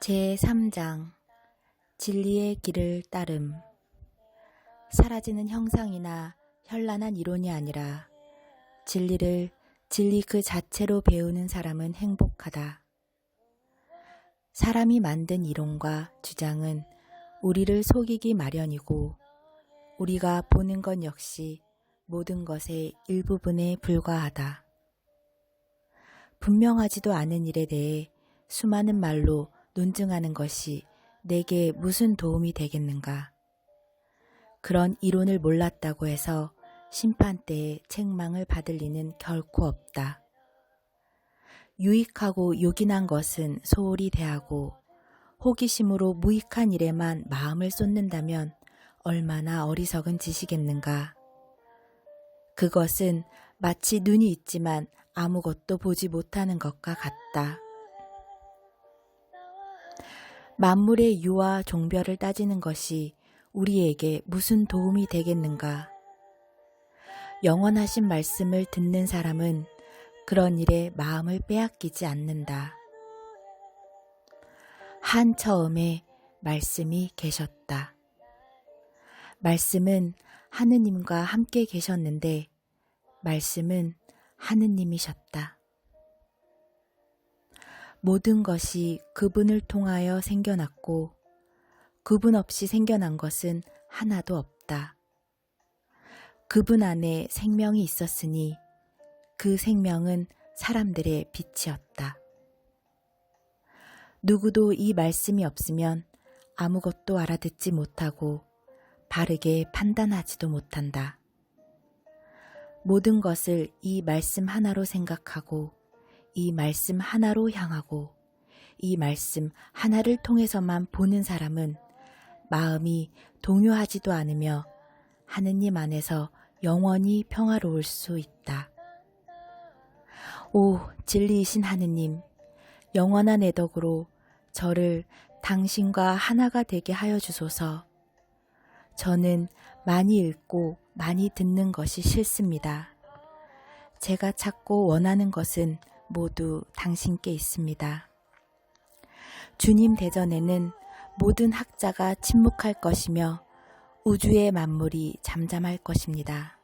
제3장 진리의 길을 따름 사라지는 형상이나 현란한 이론이 아니라 진리를 진리 그 자체로 배우는 사람은 행복하다. 사람이 만든 이론과 주장은 우리를 속이기 마련이고 우리가 보는 것 역시 모든 것의 일부분에 불과하다. 분명하지도 않은 일에 대해 수많은 말로 논증하는 것이 내게 무슨 도움이 되겠는가? 그런 이론을 몰랐다고 해서 심판 때에 책망을 받을 리는 결코 없다. 유익하고 요긴한 것은 소홀히 대하고 호기심으로 무익한 일에만 마음을 쏟는다면 얼마나 어리석은 짓이겠는가. 그것은 마치 눈이 있지만 아무것도 보지 못하는 것과 같다. 만물의 유와 종별을 따지는 것이 우리에게 무슨 도움이 되겠는가? 영원하신 말씀을 듣는 사람은 그런 일에 마음을 빼앗기지 않는다. 한 처음에 말씀이 계셨다. 말씀은 하느님과 함께 계셨는데 말씀은 하느님이셨다. 모든 것이 그분을 통하여 생겨났고 그분 없이 생겨난 것은 하나도 없다. 그분 안에 생명이 있었으니 그 생명은 사람들의 빛이었다. 누구도 이 말씀이 없으면 아무것도 알아듣지 못하고 바르게 판단하지도 못한다. 모든 것을 이 말씀 하나로 생각하고 이 말씀 하나로 향하고 이 말씀 하나를 통해서만 보는 사람은 마음이 동요하지도 않으며 하느님 안에서 영원히 평화로울 수 있다. 오, 진리이신 하느님, 영원한 애덕으로 저를 당신과 하나가 되게 하여 주소서. 저는 많이 읽고 많이 듣는 것이 싫습니다. 제가 찾고 원하는 것은 모두 당신께 있습니다. 주님 대전에는 모든 학자가 침묵할 것이며 우주의 만물이 잠잠할 것입니다.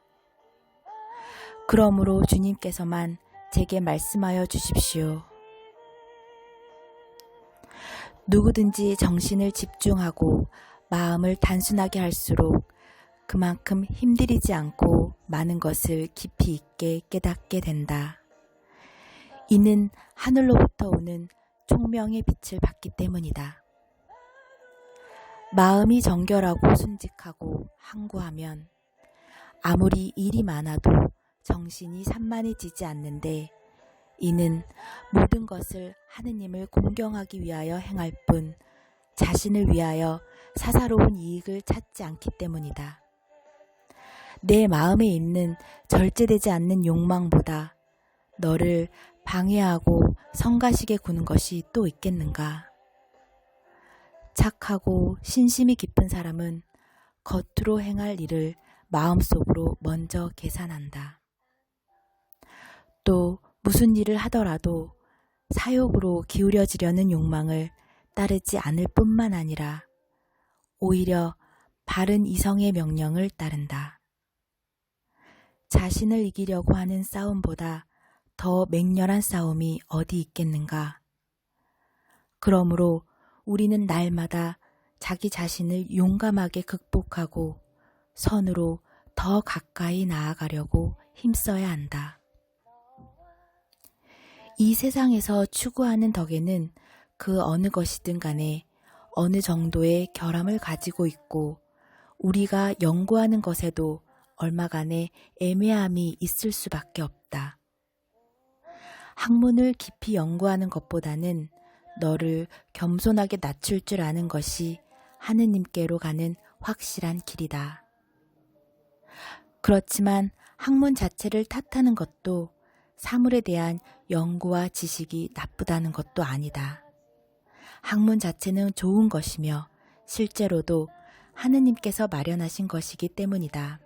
그러므로 주님께서만 제게 말씀하여 주십시오. 누구든지 정신을 집중하고 마음을 단순하게 할수록 그만큼 힘들이지 않고 많은 것을 깊이 있게 깨닫게 된다. 이는 하늘로부터 오는 총명의 빛을 받기 때문이다. 마음이 정결하고 순직하고 항구하면 아무리 일이 많아도 정신이 산만해지지 않는데 이는 모든 것을 하느님을 공경하기 위하여 행할 뿐 자신을 위하여 사사로운 이익을 찾지 않기 때문이다. 내 마음에 있는 절제되지 않는 욕망보다 너를 방해하고 성가시게 구는 것이 또 있겠는가? 착하고 신심이 깊은 사람은 겉으로 행할 일을 마음속으로 먼저 계산한다. 또 무슨 일을 하더라도 사욕으로 기울여지려는 욕망을 따르지 않을 뿐만 아니라 오히려 바른 이성의 명령을 따른다. 자신을 이기려고 하는 싸움보다 더 맹렬한 싸움이 어디 있겠는가? 그러므로 우리는 날마다 자기 자신을 용감하게 극복하고 선으로 더 가까이 나아가려고 힘써야 한다. 이 세상에서 추구하는 덕에는 그 어느 것이든 간에 어느 정도의 결함을 가지고 있고 우리가 연구하는 것에도 얼마간의 애매함이 있을 수밖에 없다. 학문을 깊이 연구하는 것보다는 너를 겸손하게 낮출 줄 아는 것이 하느님께로 가는 확실한 길이다. 그렇지만 학문 자체를 탓하는 것도 사물에 대한 연구와 지식이 나쁘다는 것도 아니다. 학문 자체는 좋은 것이며 실제로도 하느님께서 마련하신 것이기 때문이다.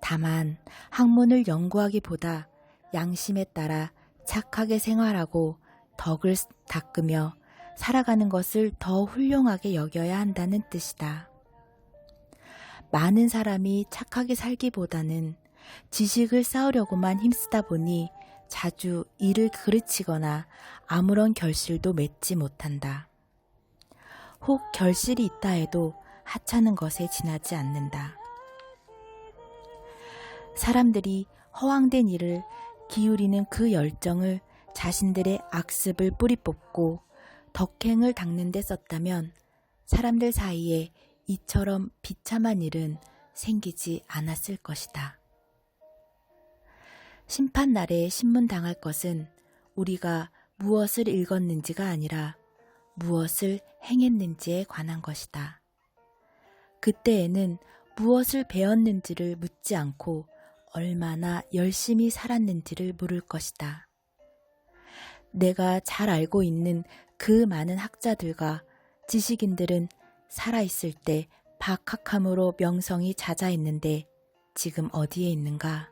다만 학문을 연구하기보다 양심에 따라 착하게 생활하고 덕을 닦으며 살아가는 것을 더 훌륭하게 여겨야 한다는 뜻이다. 많은 사람이 착하게 살기보다는 지식을 쌓으려고만 힘쓰다 보니 자주 일을 그르치거나 아무런 결실도 맺지 못한다. 혹 결실이 있다 해도 하찮은 것에 지나지 않는다. 사람들이 허황된 일을 기울이는 그 열정을 자신들의 악습을 뿌리 뽑고 덕행을 닦는 데 썼다면 사람들 사이에 이처럼 비참한 일은 생기지 않았을 것이다. 심판 날에 신문당할 것은 우리가 무엇을 읽었는지가 아니라 무엇을 행했는지에 관한 것이다. 그때에는 무엇을 배웠는지를 묻지 않고 얼마나 열심히 살았는지를 물을 것이다. 내가 잘 알고 있는 그 많은 학자들과 지식인들은 살아있을 때 박학함으로 명성이 자자했는데 지금 어디에 있는가?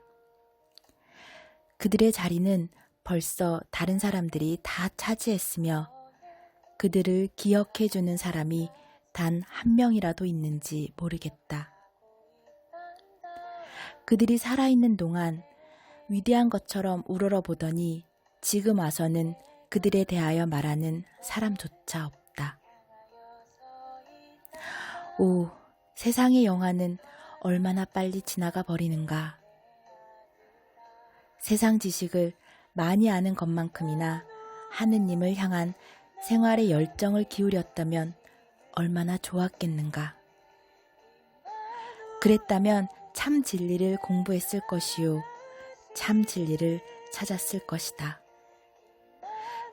그들의 자리는 벌써 다른 사람들이 다 차지했으며 그들을 기억해주는 사람이 단 한 명이라도 있는지 모르겠다. 그들이 살아있는 동안 위대한 것처럼 우러러 보더니 지금 와서는 그들에 대하여 말하는 사람조차 없다. 오, 세상의 영화는 얼마나 빨리 지나가 버리는가. 세상 지식을 많이 아는 것만큼이나 하느님을 향한 생활의 열정을 기울였다면 얼마나 좋았겠는가. 그랬다면 참 진리를 공부했을 것이요. 참 진리를 찾았을 것이다.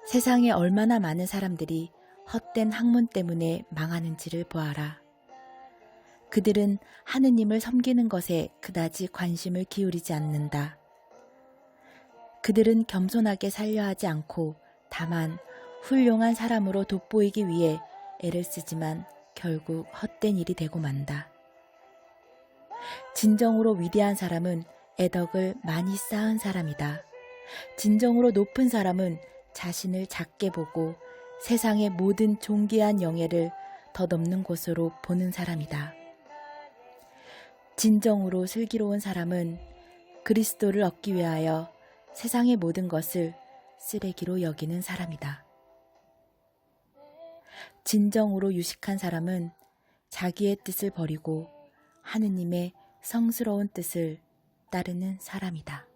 세상에 얼마나 많은 사람들이 헛된 학문 때문에 망하는지를 보아라. 그들은 하느님을 섬기는 것에 그다지 관심을 기울이지 않는다. 그들은 겸손하게 살려 하지 않고 다만 훌륭한 사람으로 돋보이기 위해 애를 쓰지만 결국 헛된 일이 되고 만다. 진정으로 위대한 사람은 애덕을 많이 쌓은 사람이다. 진정으로 높은 사람은 자신을 작게 보고 세상의 모든 존귀한 영예를 덧없는 곳으로 보는 사람이다. 진정으로 슬기로운 사람은 그리스도를 얻기 위하여 세상의 모든 것을 쓰레기로 여기는 사람이다. 진정으로 유식한 사람은 자기의 뜻을 버리고 하느님의 성스러운 뜻을 따르는 사람이다.